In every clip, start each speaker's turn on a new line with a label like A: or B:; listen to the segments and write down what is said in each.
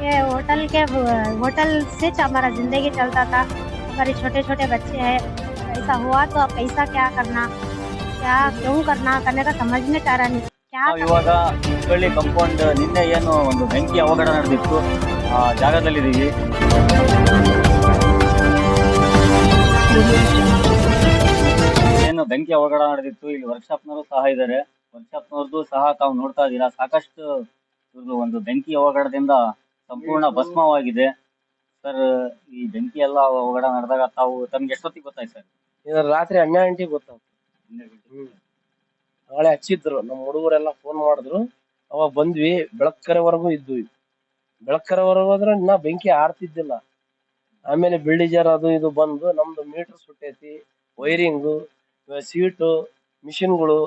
A: ये होटल के होटल से हमारा जिंदगी चलता था हमारे छोटे छोटे बच्चे हैं ऐसा हुआ तो अब पैसा क्या करना क्या क्यों करना करने का समझ में आ रहा नहीं क्या
B: ನಾವು ಇವಾಗ ಹುಬ್ಬಳ್ಳಿ ಕಂಪೌಂಡ್ ನಿನ್ನೆ ಏನು ಒಂದು ಬೆಂಕಿ ಅವಘಡ ನಡೆದಿತ್ತು ಆ ಜಾಗದಲ್ಲಿದ್ದೀವಿ ಏನು ಬೆಂಕಿ ಅವಘಡ ನಡೆದಿತ್ತು ಇಲ್ಲಿ ವರ್ಕ್ಶಾಪ್ನವರು ಸಹ ಇದ್ದಾರೆ ವರ್ಕ್ಶಾಪ್ನವ್ರದ್ದು ಸಹ ತಾವು ನೋಡ್ತಾ ಇದ್ದೀರಾ ಸಾಕಷ್ಟು ಇವ್ರದ್ದು ಒಂದು ಬೆಂಕಿ ಅವಘಡದಿಂದ ಸಂಪೂರ್ಣ ಭಸ್ಮವಾಗಿದೆ. ಸರ್ ಈ ಬೆಂಕಿ ಎಲ್ಲ ಅವಘಡ ನಡೆದಾಗ ತಾವು ತಮ್ಗೆ ಎಷ್ಟೊತ್ತಿಗೆ ಗೊತ್ತಾಯ್ತು ಸರ್?
C: ಇದು ರಾತ್ರಿ ಹನ್ನೆರಡು ಗಂಟೆಗೆ ಗೊತ್ತಾಗ್ತು ನಾಳೆ ಹಚ್ಚಿದ್ರು. ನಮ್ಮ ಹುಡುಗರೆಲ್ಲ ಫೋನ್ ಮಾಡಿದ್ರು. ಅವಾಗ ಬಂದ್ವಿ. ಬೆಳಕರೆವರೆಗೂ ಇದ್ವಿ. ಬೆಳಕರೆವರೆಗೂ ಹೋದ್ರೆ ಇನ್ನ ಬೆಂಕಿ ಆರ್ತಿದ್ದಿಲ್ಲ. ಆಮೇಲೆ ಬಿಲ್ಡಿಜರ್ ಅದು ಇದು ಬಂದು ನಮ್ದು ಮೀಟರ್ ಸುಟ್ಟೈತಿ. ವೈರಿಂಗು ಸೀಟು ಮಿಷಿನ್ಗಳು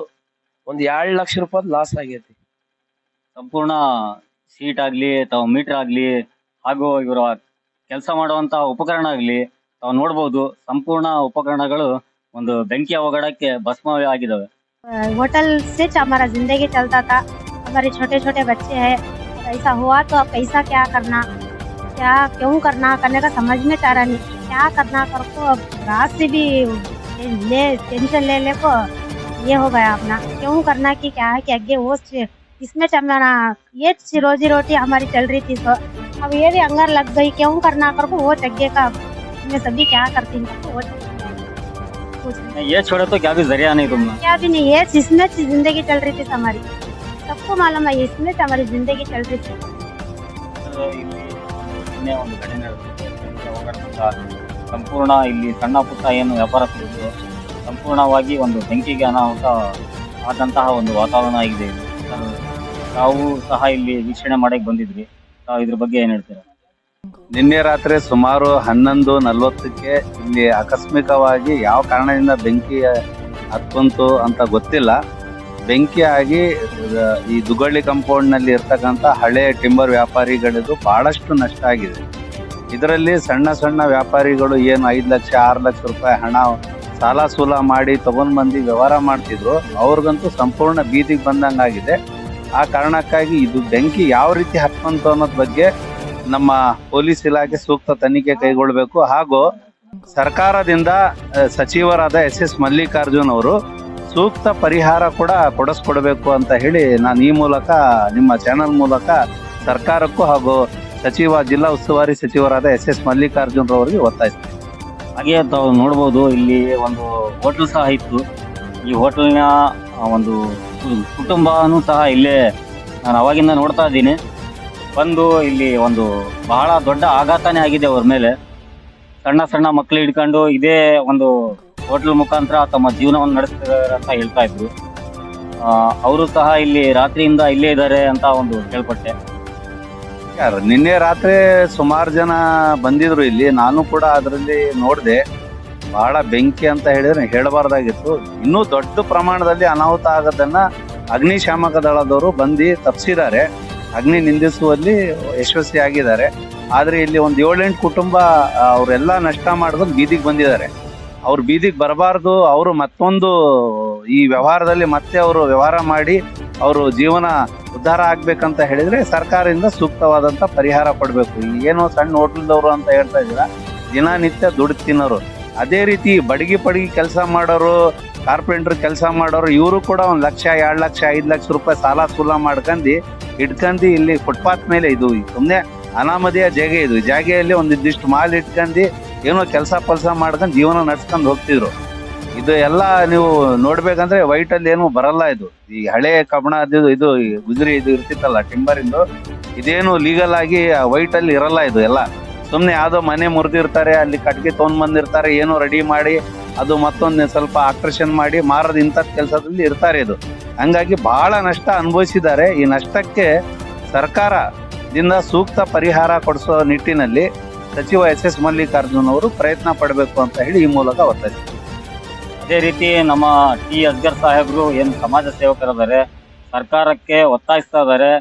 C: ಒಂದ್ ಎರಡು ಲಕ್ಷ ರೂಪಾಯಿ ಲಾಸ್ ಆಗೈತಿ.
B: ಸಂಪೂರ್ಣ ಸೀಟ್ ಆಗ್ಲಿ ಅಥವಾ ಮೀಟರ್ ಆಗ್ಲಿ ಹಾಗೂ ಇವರ ಕೆಲಸ ಮಾಡುವಂತ ಉಪಕರಣ ಆಗ್ಲಿ ತಾವು ನೋಡ್ಬೋದು ಸಂಪೂರ್ಣ ಉಪಕರಣಗಳು ಒಂದು ಬೆಂಕಿ ಅವಘಡಕ್ಕೆ ಭಸ್ಮವೇ ಆಗಿದಾವೆ
A: होटल से हमारा जिंदगी चलता था हमारे छोटे छोटे बच्चे हैं ऐसा हुआ तो अब पैसा क्या करना क्या क्यों करना करने का समझ में आ रहा नहीं क्या करना कर को अब रात से भी ले टेंशन ले ले को ये हो गया अपना क्यों करना कि क्या है कि आगे वो से- इसमें चमना ये ची- रोजी रोटी हमारी चल रही थी तो अब ये भी अंगर लग गई क्यों करना कर को वो जगह का मैं सभी क्या करती हूँ वो कुछ नहीं।
B: ये छोड़े तो क्या भी जरिया नहीं तुमने
A: क्या भी नहीं है इसमें से जिंदगी चल रही थी हमारी सबको मालूम है इसमें से हमारी जिंदगी चल रही थी
B: ಇಲ್ಲಿ ನಿನ್ನೆ ಒಂದು ಘಟನೆ ನಡೆದಿತ್ತು ಬೆಂಕಿ ಅವಘಡದಿಂದ ಸಂಪೂರ್ಣ ಇಲ್ಲಿ ಸಣ್ಣ ಪುಟ್ಟ ಏನು ವ್ಯಾಪಾರಸ್ಥರಿದ್ರು ಸಂಪೂರ್ಣವಾಗಿ ಒಂದು ಬೆಂಕಿಗೆ ಅನಾಹುತ ಆದಂತಹ ಒಂದು ವಾತಾವರಣ ಆಗಿದೆ ಇಲ್ಲಿ ತಾವು- ಸಹ ಇಲ್ಲಿ ವೀಕ್ಷಣೆ ಮಾಡಕ್ಕೆ ಬಂದಿದ್ರಿ ತಾವು ಇದ್ರ ಬಗ್ಗೆ ಏನ್ ಹೇಳ್ತೀರಾ?
D: ನಿನ್ನೆ ರಾತ್ರಿ ಸುಮಾರು ಹನ್ನೊಂದು ನಲ್ವತ್ತಕ್ಕೆ ಇಲ್ಲಿ ಆಕಸ್ಮಿಕವಾಗಿ ಯಾವ ಕಾರಣದಿಂದ ಬೆಂಕಿ ಹತ್ಕೊಂತು ಅಂತ ಗೊತ್ತಿಲ್ಲ. ಬೆಂಕಿ ಆಗಿ ಈ ದುಗಳ್ಳಿ ಕಾಂಪೌಂಡ್ನಲ್ಲಿ ಇರ್ತಕ್ಕಂಥ ಹಳೆ ಟಿಂಬರ್ ವ್ಯಾಪಾರಿಗಳಿಗೂ ಬಹಳಷ್ಟು ನಷ್ಟ ಆಗಿದೆ. ಇದರಲ್ಲಿ ಸಣ್ಣ ಸಣ್ಣ ವ್ಯಾಪಾರಿಗಳು ಏನು ಐದು ಲಕ್ಷ, ಆರು ಲಕ್ಷ ರೂಪಾಯಿ ಹಣ ಸಾಲ ಸೂಲ ಮಾಡಿ ತಗೊಂಡ್ ಬಂದು ವ್ಯವಹಾರ ಮಾಡ್ತಿದ್ರು. ಅವ್ರಿಗಂತೂ ಸಂಪೂರ್ಣ ಬೀದಿಗೆ ಬಂದಂಗಾಗಿದೆ. ಆ ಕಾರಣಕ್ಕಾಗಿ ಇದು ಬೆಂಕಿ ಯಾವ ರೀತಿ ಹತ್ತಂತ ಅನ್ನೋದ್ ಬಗ್ಗೆ ನಮ್ಮ ಪೊಲೀಸ್ ಇಲಾಖೆ ಸೂಕ್ತ ತನಿಖೆ ಕೈಗೊಳ್ಳಬೇಕು ಹಾಗೂ ಸರ್ಕಾರದಿಂದ ಸಚಿವರಾದ ಎಸ್ ಎಸ್ ಮಲ್ಲಿಕಾರ್ಜುನ್ ಅವರು ಸೂಕ್ತ ಪರಿಹಾರ ಕೂಡ ಕೊಡಿಸ್ಕೊಡ್ಬೇಕು ಅಂತ ಹೇಳಿ ನಾನು ಈ ಮೂಲಕ, ನಿಮ್ಮ ಚಾನೆಲ್ ಮೂಲಕ ಸರ್ಕಾರಕ್ಕೂ ಹಾಗೂ ಸಚಿವ, ಜಿಲ್ಲಾ ಉಸ್ತುವಾರಿ ಸಚಿವರಾದ ಎಸ್ ಎಸ್ ಮಲ್ಲಿಕಾರ್ಜುನ್ ರವರಿಗೆ ಒತ್ತಾಯಿಸ್ತೀನಿ.
B: ಹಾಗೆ ತಾವು ನೋಡ್ಬೋದು, ಇಲ್ಲಿ ಒಂದು ಹೋಟೆಲ್ ಸಹ ಇತ್ತು. ಈ ಹೋಟೆಲ್ನ ಒಂದು ಕುಟುಂಬನೂ ಸಹ ಇಲ್ಲೇ ನಾನು ಅವಾಗಿಂದ ನೋಡ್ತಾ ಇದ್ದೀನಿ. ಬಂದು ಇಲ್ಲಿ ಒಂದು ಬಹಳ ದೊಡ್ಡ ಆಘಾತನೇ ಆಗಿದೆ ಅವ್ರ ಮೇಲೆ. ಸಣ್ಣ ಸಣ್ಣ ಮಕ್ಕಳು ಹಿಡ್ಕೊಂಡು ಇದೇ ಒಂದು ಹೋಟ್ಲ್ ಮುಖಾಂತರ ತಮ್ಮ ಜೀವನವನ್ನು ನಡೆಸ್ತಿದ್ದಾರೆ ಅಂತ ಹೇಳ್ತಾ ಇದ್ರು. ಅವರು ಸಹ ಇಲ್ಲಿ ರಾತ್ರಿಯಿಂದ ಇಲ್ಲೇ ಇದ್ದಾರೆ ಅಂತ ಒಂದು ಕೇಳ್ಪಟ್ಟೆ
D: ಯಾರು, ನಿನ್ನೆ ರಾತ್ರಿ ಸುಮಾರು ಜನ ಬಂದಿದ್ರು ಇಲ್ಲಿ. ನಾನು ಕೂಡ ಅದರಲ್ಲಿ ನೋಡಿದೆ. ಬಹಳ ಬೆಂಕಿ ಅಂತ ಹೇಳಿದ್ರೆ ಹೇಳಬಾರ್ದಾಗಿತ್ತು. ಇನ್ನೂ ದೊಡ್ಡ ಪ್ರಮಾಣದಲ್ಲಿ ಅನಾಹುತ ಆಗೋದನ್ನ ಅಗ್ನಿಶಾಮಕ ದಳದವರು ಬಂದು ತಪ್ಪಿಸಿದ್ದಾರೆ ಅಗ್ನಿ ನಿಂದಿಸುವಲ್ಲಿ ಯಶಸ್ವಿ ಆಗಿದ್ದಾರೆ. ಆದ್ರೆ ಇಲ್ಲಿ ಒಂದು ಏಳೆಂಟು ಕುಟುಂಬ ಅವರೆಲ್ಲ ನಷ್ಟ ಮಾಡಿದ್ರು ಬೀದಿಗೆ ಬಂದಿದ್ದಾರೆ. ಅವ್ರು ಬೀದಿಗೆ ಬರಬಾರ್ದು, ಅವರು ಮತ್ತೊಂದು ಈ ವ್ಯವಹಾರದಲ್ಲಿ ಮತ್ತೆ ಅವರು ವ್ಯವಹಾರ ಮಾಡಿ ಅವರು ಜೀವನ ಉದ್ಧಾರ ಆಗ್ಬೇಕಂತ ಹೇಳಿದ್ರೆ ಸರ್ಕಾರದಿಂದ ಸೂಕ್ತವಾದಂಥ ಪರಿಹಾರ ಕೊಡಬೇಕು. ಏನೋ ಸಣ್ಣ ಹೋಟ್ಲದವರು ಅಂತ ಹೇಳ್ತಾ ಇದ್ದೀರಾ? ದಿನನಿತ್ಯ ದುಡ್ಡು ತಿನ್ನೋರು. ಅದೇ ರೀತಿ ಬಡಗಿ ಪಡಗಿ ಕೆಲಸ ಮಾಡೋರು ಕಾರ್ಪೆಂಟರ್ ಕೆಲಸ ಮಾಡೋರು, ಇವರು ಕೂಡ ಒಂದು ಲಕ್ಷ, ಎರಡು ಲಕ್ಷ, ಐದು ಲಕ್ಷ ರೂಪಾಯಿ ಸಾಲ ಸೂಲ ಮಾಡ್ಕಂಡು ಇಟ್ಕಂಡು ಇಲ್ಲಿ ಫುಟ್ಪಾತ್ ಮೇಲೆ ಇದು ಸುಮ್ಮನೆ ಅನಾಮಧೇಯ ಜಾಗ ಇದು. ಜಾಗೆಯಲ್ಲಿ ಒಂದಿಷ್ಟು ಮಾಲ್ ಇಟ್ಕಂಡು ಏನೋ ಕೆಲಸ ಪಲ್ಸ ಮಾಡ್ಕೊಂಡು ಜೀವನ ನಡ್ಸ್ಕೊಂಡು ಹೋಗ್ತಿದ್ರು. ಇದು ಎಲ್ಲ ನೀವು ನೋಡ್ಬೇಕಂದ್ರೆ ವೈಟ್ ಅಲ್ಲಿ ಏನು ಬರಲ್ಲ ಇದು. ಈ ಹಳೆ ಕಬಣ ಅದು ಇದು ಗುಜರಿ ಇದು ಇರ್ತಿತ್ತಲ್ಲ ಟಿಂಬರ್ ಇಂದು, ಇದೇನು ಲೀಗಲ್ ಆಗಿ ವೈಟ್ ಅಲ್ಲಿ ಇರಲ್ಲ ಇದು ಎಲ್ಲ. ಸುಮ್ನೆ ಯಾವುದೋ ಮನೆ ಮುರಿದಿರ್ತಾರೆ, ಅಲ್ಲಿ ಕಟ್ಟಿಗೆ ತೊಗೊಂಡ್ ಬಂದಿರ್ತಾರೆ, ಏನೋ ರೆಡಿ ಮಾಡಿ, ಅದು ಮತ್ತೊಂದು ಸ್ವಲ್ಪ ಆಕರ್ಷಣೆ ಮಾಡಿ ಮಾರೋದು ಇಂಥದ್ದು ಕೆಲಸದಲ್ಲಿ ಇರ್ತಾರೆ ಇದು. ಹಂಗಾಗಿ ಬಹಳ ನಷ್ಟ ಅನುಭವಿಸಿದ್ದಾರೆ. ಈ ನಷ್ಟಕ್ಕೆ ಸರ್ಕಾರದಿಂದ ಸೂಕ್ತ ಪರಿಹಾರ ಕೊಡಿಸೋ ನಿಟ್ಟಿನಲ್ಲಿ ಸಚಿವ ಎಸ್ ಎಸ್ ಮಲ್ಲಿಕಾರ್ಜುನ್ ಅವರು ಪ್ರಯತ್ನ ಪಡಬೇಕು ಅಂತ ಹೇಳಿ ಈ ಮೂಲಕ ಒತ್ತಾಯಿಸಿ
B: ಅದೇ ರೀತಿ ನಮ್ಮ ಟಿ ಅಸ್ಗರ್ ಸಾಹೇಬ್ರು ಏನು ಸಮಾಜ ಸೇವಕರಿದ್ದಾರೆ, ಸರ್ಕಾರಕ್ಕೆ ಒತ್ತಾಯಿಸ್ತಾ ಇದ್ದಾರೆ.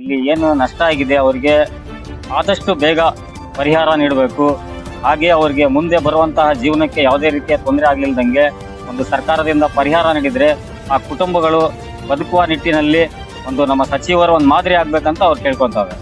B: ಇಲ್ಲಿ ಏನು ನಷ್ಟ ಆಗಿದೆ, ಅವರಿಗೆ ಆದಷ್ಟು ಬೇಗ ಪರಿಹಾರ ನೀಡಬೇಕು. ಹಾಗೆ ಅವರಿಗೆ ಮುಂದೆ ಬರುವಂತಹ ಜೀವನಕ್ಕೆ ಯಾವುದೇ ರೀತಿಯ ತೊಂದರೆ ಆಗಲಿಲ್ಲದಂಗೆ ಒಂದು ಸರ್ಕಾರದಿಂದ ಪರಿಹಾರ ನೀಡಿದರೆ ಆ ಕುಟುಂಬಗಳು ಬದುಕುವ ನಿಟ್ಟಿನಲ್ಲಿ ಒಂದು ನಮ್ಮ ಸಚಿವರು ಒಂದು ಮಾದರಿ ಆಗಬೇಕಂತ ಅವ್ರು ಕೇಳ್ಕೊಂತಾವೆ